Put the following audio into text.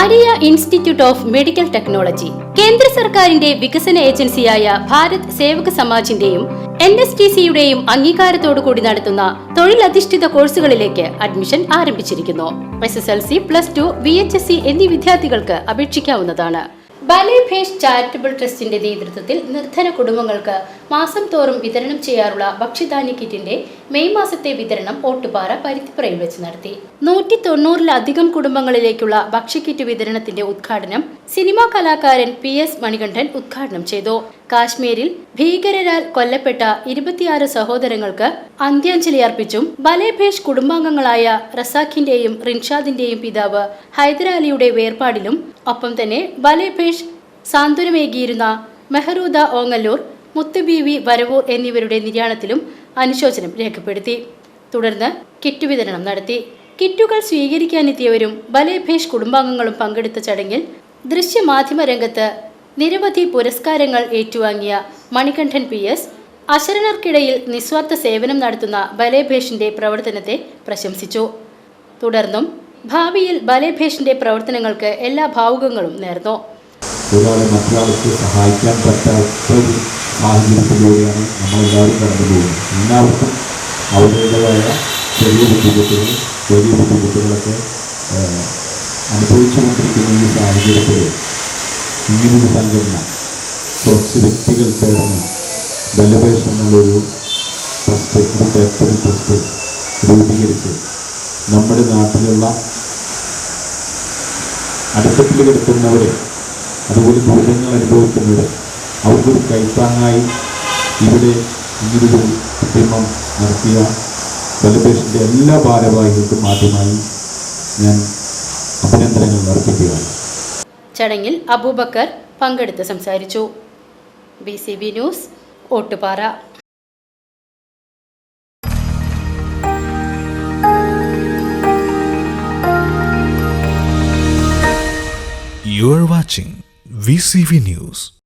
Maria institute of medical technology. കേന്ദ്ര സർക്കാരിന്റെ വികസന ഏജൻസിയായ ഭാരത് സേവക സമാജിന്റെയും എൻ എസ് ടി സിയുടെയും അംഗീകാരത്തോടു കൂടി നടത്തുന്ന തൊഴിലധിഷ്ഠിത കോഴ്സുകളിലേക്ക് അഡ്മിഷൻ ആരംഭിച്ചിരിക്കുന്നു. S S L C plus two V H S C എന്നീ വിദ്യാർത്ഥികൾക്ക് അപേക്ഷിക്കാവുന്നതാണ്. ബലേഭേഷ് ചാരിറ്റബിൾ ട്രസ്റ്റിന്റെ നേതൃത്വത്തിൽ നിർധന കുടുംബങ്ങൾക്ക് മാസം തോറും വിതരണം ചെയ്യാറുള്ള ഭക്ഷ്യധാന്യ കിറ്റിന്റെ മെയ് മാസത്തെ വിതരണം ഓട്ടുപാറ പരുത്തിപ്പുറയിൽ വെച്ച് നടത്തി. നൂറ്റി തൊണ്ണൂറിലധികം കുടുംബങ്ങളിലേക്കുള്ള ഭക്ഷ്യക്കിറ്റ് വിതരണത്തിന്റെ ഉദ്ഘാടനം സിനിമാ കലാകാരൻ പി എസ് മണികണ്ഠൻ ഉദ്ഘാടനം ചെയ്തു. കാശ്മീരിൽ ഭീകരരാൽ കൊല്ലപ്പെട്ട ഇരുപത്തിയാറ് സഹോദരങ്ങൾക്ക് അന്ത്യാഞ്ജലി അർപ്പിച്ചും ബലേഭേഷ് കുടുംബാംഗങ്ങളായ റസാഖിന്റെയും റിൻഷാദിന്റെയും പിതാവ് ഹൈദരാലിയുടെ വേർപാടിലും ഒപ്പം തന്നെ ബലേഭേഷ് സാന്ത്വനമേകിയിരുന്ന മെഹറൂദ ഓങ്ങല്ലൂർ മുത്തുബീവി വരവൂർ എന്നിവരുടെ നിര്യാണത്തിലും അനുശോചനം രേഖപ്പെടുത്തി. തുടർന്ന് കിറ്റ് വിതരണം നടത്തി. കിറ്റുകൾ സ്വീകരിക്കാനെത്തിയവരും ബലേഭേഷ് കുടുംബാംഗങ്ങളും പങ്കെടുത്ത ചടങ്ങിൽ ദൃശ്യമാധ്യമ രംഗത്ത് നിരവധി പുരസ്കാരങ്ങൾ ഏറ്റുവാങ്ങിയ മണികണ്ഠൻ പി എസ് അശരണർക്കിടയിൽ നിസ്വാർത്ഥ സേവനം നടത്തുന്ന ബലേഭേഷിന്റെ പ്രവർത്തനത്തെ പ്രശംസിച്ചു. തുടർന്നും ഭാവിയിൽ ബലേഭേഷിന്റെ പ്രവർത്തനങ്ങൾക്ക് എല്ലാ ഭാവുകങ്ങളും നേർന്നു. സാഹചര്യത്തിലൂടെയാണ് നമ്മളെല്ലാവരും കടന്നു പോകുന്നത്. എല്ലാവർക്കും അവരുടേതായ ചെറിയ ബുദ്ധിമുട്ടുകൾ വലിയ ബുദ്ധിമുട്ടുകളൊക്കെ അനുഭവിച്ചുകൊണ്ടിരിക്കുന്ന ഈ സാഹചര്യത്തിൽ ഇങ്ങനൊരു സംഘടന കുറച്ച് വ്യക്തികൾ ചേർന്ന് ബലപേഷ എന്നുള്ളൊരു ട്രസ്റ്റ് ഒരു ചാരിറ്റബിൾ ട്രസ്റ്റ് രൂപീകരിച്ച് നമ്മുടെ നാട്ടിലുള്ള അടുത്തത്തിൽ കിടക്കുന്നവരെ അതുപോലെ ദുരിതങ്ങൾ അനുഭവിക്കുന്നവർ അവർക്കൊരു കൈത്താങ്ങായി ഇവിടെ ഇങ്ങനൊരു ഉദ്യമം നടത്തിയ സെലിബ്രേഷന്റെ എല്ലാ ഭാരവാഹികൾക്കും ആദ്യമായി ഞാൻ അഭിനന്ദനങ്ങൾ അർപ്പിക്കുകയാണ്. ചടങ്ങിൽ അബൂബക്കർ പങ്കെടുത്ത് സംസാരിച്ചു. B C B news Ottupara. You are watching VCV News.